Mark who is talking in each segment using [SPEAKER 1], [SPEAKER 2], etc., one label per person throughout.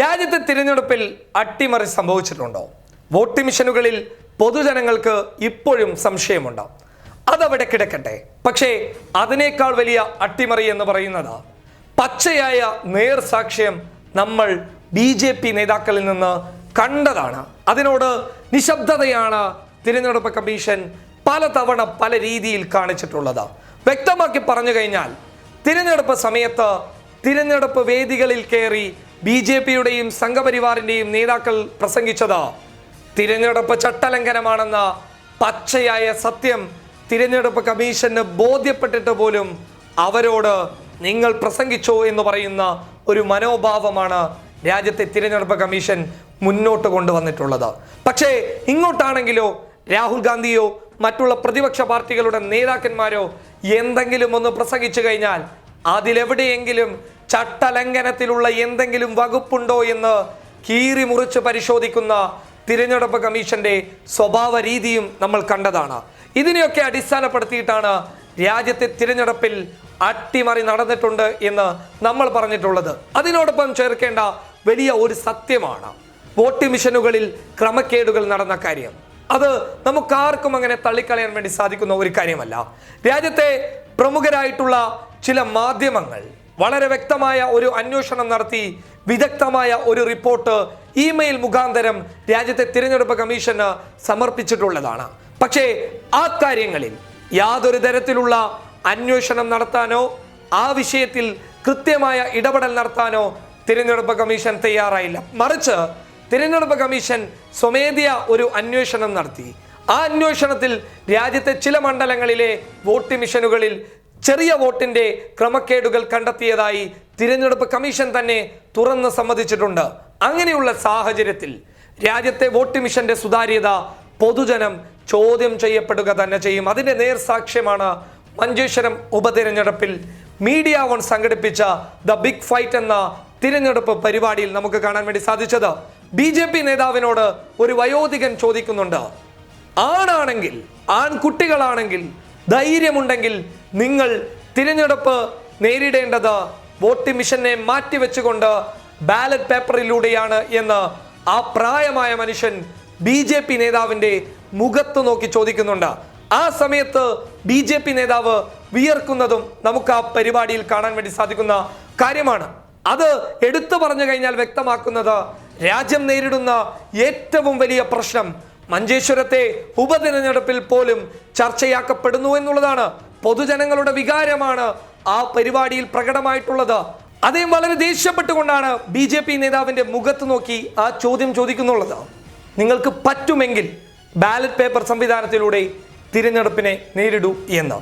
[SPEAKER 1] രാജ്യത്തെ തിരഞ്ഞെടുപ്പിൽ അട്ടിമറി സംഭവിച്ചിട്ടുണ്ടോ? വോട്ട് മിഷനുകളിൽ പൊതുജനങ്ങൾക്ക് ഇപ്പോഴും സംശയമുണ്ട് അതവിടെ കിടക്കട്ടെ. പക്ഷേ അതിനേക്കാൾ വലിയ അട്ടിമറി എന്ന് പറയുന്നത് പച്ചയായ നേർ സാക്ഷ്യം നമ്മൾ ബി ജെ പി നേതാക്കളിൽ നിന്ന് കണ്ടതാണ്. അതിനോട് നിശബ്ദതയാണ് തിരഞ്ഞെടുപ്പ് കമ്മീഷൻ പലതവണ പല രീതിയിൽ കാണിച്ചിട്ടുള്ളത്. വ്യക്തമാക്കി പറഞ്ഞു കഴിഞ്ഞാൽ തിരഞ്ഞെടുപ്പ് സമയത്ത് തിരഞ്ഞെടുപ്പ് വേദികളിൽ കയറി ബി ജെ പിയുടെയും സംഘപരിവാറിന്റെയും നേതാക്കൾ പ്രസംഗിച്ചത് തിരഞ്ഞെടുപ്പ് ചട്ടലംഘനമാണെന്ന പച്ചയായ സത്യം തിരഞ്ഞെടുപ്പ് കമ്മീഷന് ബോധ്യപ്പെട്ടിട്ട് പോലും അവരോട് നിങ്ങൾ പ്രസംഗിച്ചോ എന്ന് പറയുന്ന ഒരു മനോഭാവമാണ് രാജ്യത്തെ തിരഞ്ഞെടുപ്പ് കമ്മീഷൻ മുന്നോട്ട് കൊണ്ടുവന്നിട്ടുള്ളത്. പക്ഷേ ഇങ്ങോട്ടാണെങ്കിലോ രാഹുൽ ഗാന്ധിയോ മറ്റുള്ള പ്രതിപക്ഷ പാർട്ടികളുടെ നേതാക്കന്മാരോ എന്തെങ്കിലും ഒന്ന് പ്രസംഗിച്ചു കഴിഞ്ഞാൽ അതിലെവിടെയെങ്കിലും ചട്ടലംഘനത്തിലുള്ള എന്തെങ്കിലും വകുപ്പുണ്ടോ എന്ന് കീറി മുറിച്ച് പരിശോധിക്കുന്ന തിരഞ്ഞെടുപ്പ് കമ്മീഷന്റെ സ്വഭാവ രീതിയും നമ്മൾ കണ്ടതാണ്. ഇതിനെയൊക്കെ അടിസ്ഥാനപ്പെടുത്തിയിട്ടാണ് രാജ്യത്തെ തിരഞ്ഞെടുപ്പിൽ അട്ടിമറി നടന്നിട്ടുണ്ട് എന്ന് നമ്മൾ പറഞ്ഞിട്ടുള്ളത്. അതിനോടൊപ്പം ചേർക്കേണ്ട വലിയ ഒരു സത്യമാണ്. വോട്ട് മിഷനുകളിൽ ക്രമക്കേടുകൾ നടന്ന കാര്യം. അത് നമുക്കാർക്കും അങ്ങനെ തള്ളിക്കളയാൻ വേണ്ടി സാധിക്കുന്ന ഒരു കാര്യമല്ല. രാജ്യത്തെ പ്രമുഖരായിട്ടുള്ള ചില മാധ്യമങ്ങൾ വളരെ വ്യക്തമായ ഒരു അന്വേഷണം നടത്തി വിദഗ്ധമായ ഒരു റിപ്പോർട്ട് ഇമെയിൽ മുഖാന്തരം രാജ്യത്തെ തിരഞ്ഞെടുപ്പ് കമ്മീഷന് സമർപ്പിച്ചിട്ടുള്ളതാണ്. പക്ഷേ ആ കാര്യങ്ങളിൽ യാതൊരു തരത്തിലുള്ള അന്വേഷണം നടത്താനോ ആ വിഷയത്തിൽ കൃത്യമായ ഇടപെടൽ നടത്താനോ തിരഞ്ഞെടുപ്പ് കമ്മീഷൻ തയ്യാറായില്ല. മറിച്ച് തിരഞ്ഞെടുപ്പ് കമ്മീഷൻ സ്വമേധയ ഒരു അന്വേഷണം നടത്തി. ആ അന്വേഷണത്തിൽ രാജ്യത്തെ ചില മണ്ഡലങ്ങളിലെ വോട്ട് മിഷനുകളിൽ ചെറിയ വോട്ടിന്റെ ക്രമക്കേടുകൾ കണ്ടെത്തിയതായി തിരഞ്ഞെടുപ്പ് കമ്മീഷൻ തന്നെ തുറന്ന് സമ്മതിച്ചിട്ടുണ്ട്. അങ്ങനെയുള്ള സാഹചര്യത്തിൽ രാജ്യത്തെ വോട്ട് മിഷന്റെ സുതാര്യത പൊതുജനം ചോദ്യം ചെയ്യപ്പെടുക തന്നെ ചെയ്യും. അതിന്റെ നേർസാക്ഷ്യമാണ് മഞ്ചേശ്വരം ഉപതിരഞ്ഞെടുപ്പിൽ മീഡിയ വൺ സംഘടിപ്പിച്ച ദ ബിഗ് ഫൈറ്റ് എന്ന തിരഞ്ഞെടുപ്പ് പരിപാടിയിൽ നമുക്ക് കാണാൻ വേണ്ടി സാധിച്ചത്. ബി ജെ പി നേതാവിനോട് ഒരു വയോധികൻ ചോദിക്കുന്നുണ്ട്. ആണാണെങ്കിൽ ആൺകുട്ടികളാണെങ്കിൽ ധൈര്യമുണ്ടെങ്കിൽ നിങ്ങൾ തിരഞ്ഞെടുപ്പ് നേരിടേണ്ടത് വോട്ട് മിഷനെ മാറ്റിവെച്ചുകൊണ്ട് ബാലറ്റ് പേപ്പറിലൂടെയാണ് എന്ന് ആ പ്രായമായ മനുഷ്യൻ ബി ജെ പി നേതാവിന്റെ മുഖത്ത് നോക്കി ചോദിക്കുന്നുണ്ട്. ആ സമയത്ത് ബി ജെ പി നേതാവ് വിയർക്കുന്നതും നമുക്ക് ആ പരിപാടിയിൽ കാണാൻ വേണ്ടി സാധിക്കുന്ന കാര്യമാണ്. അത് എടുത്തു പറഞ്ഞു കഴിഞ്ഞാൽ വ്യക്തമാക്കുന്നത് രാജ്യം നേരിടുന്ന ഏറ്റവും വലിയ പ്രശ്നം മഞ്ചേശ്വരത്തെ ഉപതിരഞ്ഞെടുപ്പിൽ പോലും ചർച്ചയാക്കപ്പെടുന്നു എന്നുള്ളതാണ് പൊതുജനങ്ങളുടെ വികാരമാണ് ആ പരിപാടിയിൽ പ്രകടമായിട്ടുള്ളത്. അദ്ദേഹം വളരെ ദേഷ്യപ്പെട്ടുകൊണ്ടാണ് ബി ജെ പി നേതാവിന്റെ മുഖത്ത് നോക്കി ആ ചോദ്യം ചോദിക്കുന്നുള്ളത്. നിങ്ങൾക്ക് പറ്റുമെങ്കിൽ ബാലറ്റ് പേപ്പർ സംവിധാനത്തിലൂടെ തിരഞ്ഞെടുപ്പിനെ നേരിടൂ എന്ന്.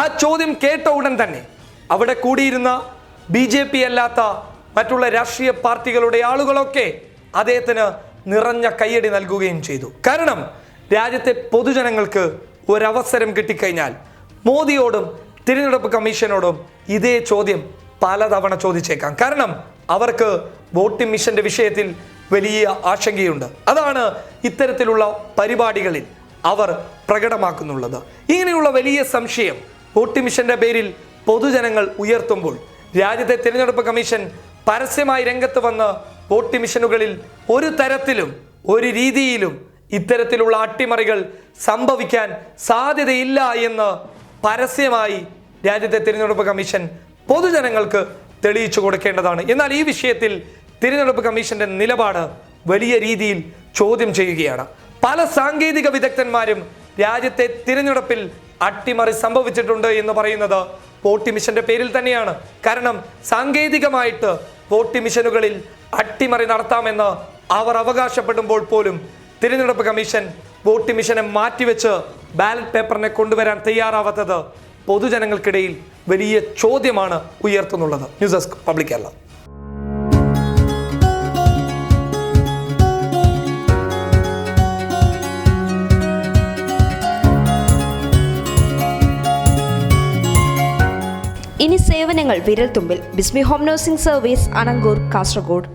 [SPEAKER 1] ആ ചോദ്യം കേട്ട ഉടൻ തന്നെ അവിടെ കൂടിയിരുന്ന ബി ജെ പി അല്ലാത്ത മറ്റുള്ള രാഷ്ട്രീയ പാർട്ടികളുടെ ആളുകളൊക്കെ അദ്ദേഹത്തിന് നിറഞ്ഞ കയ്യടി നൽകുകയും ചെയ്തു. കാരണം രാജ്യത്തെ പൊതുജനങ്ങൾക്ക് ഒരവസരം കിട്ടിക്കഴിഞ്ഞാൽ മോദിയോടും തിരഞ്ഞെടുപ്പ് കമ്മീഷനോടും ഇതേ ചോദ്യം പലതവണ ചോദിച്ചേക്കാം. കാരണം അവർക്ക് വോട്ടിംഗ് മിഷന്റെ വിഷയത്തിൽ വലിയ ആശങ്കയുണ്ട്. അതാണ് ഇത്തരത്തിലുള്ള പരിപാടികളിൽ അവർ പ്രകടമാക്കുന്നുള്ളത്. ഇങ്ങനെയുള്ള വലിയ സംശയം വോട്ടിംഗ് മിഷന്റെ പേരിൽ പൊതുജനങ്ങൾ ഉയർത്തുമ്പോൾ രാജ്യത്തെ തിരഞ്ഞെടുപ്പ് കമ്മീഷൻ പരസ്യമായി രംഗത്ത് വന്ന് വോട്ട് മിഷനുകളിൽ ഒരു തരത്തിലും ഒരു രീതിയിലും ഇത്തരത്തിലുള്ള അട്ടിമറികൾ സംഭവിക്കാൻ സാധ്യതയില്ല എന്ന് പരസ്യമായി രാജ്യത്തെ തിരഞ്ഞെടുപ്പ് കമ്മീഷൻ പൊതുജനങ്ങൾക്ക് തെളിയിച്ചു കൊടുക്കേണ്ടതാണ്. എന്നാൽ ഈ വിഷയത്തിൽ തിരഞ്ഞെടുപ്പ് കമ്മീഷന്റെ നിലപാട് വലിയ രീതിയിൽ ചോദ്യം ചെയ്യുകയാണ്. പല സാങ്കേതിക വിദഗ്ധന്മാരും രാജ്യത്തെ തിരഞ്ഞെടുപ്പിൽ അട്ടിമറി സംഭവിച്ചിട്ടുണ്ട് എന്ന് പറയുന്നത് വോട്ട് മിഷന്റെ പേരിൽ തന്നെയാണ്. കാരണം സാങ്കേതികമായിട്ട് പോട്ടി മിഷനുകളിൽ അട്ടിമറി നടത്താമെന്ന് അവർ അവകാശപ്പെടുമ്പോൾ പോലും തിരഞ്ഞെടുപ്പ് കമ്മീഷൻ വോട്ട് മിഷനെ മാറ്റിവെച്ച് ബാലറ്റ് പേപ്പറിനെ കൊണ്ടുവരാൻ തയ്യാറാവാത്തത് പൊതുജനങ്ങൾക്കിടയിൽ വലിയ ചോദ്യമാണ് ഉയർത്തുന്നുള്ളത്. News desk public Kerala.
[SPEAKER 2] സേവനങ്ങൾ വിരൽത്തുമ്പിൽ. Bismi home nursing service Anangoor Kasaragod.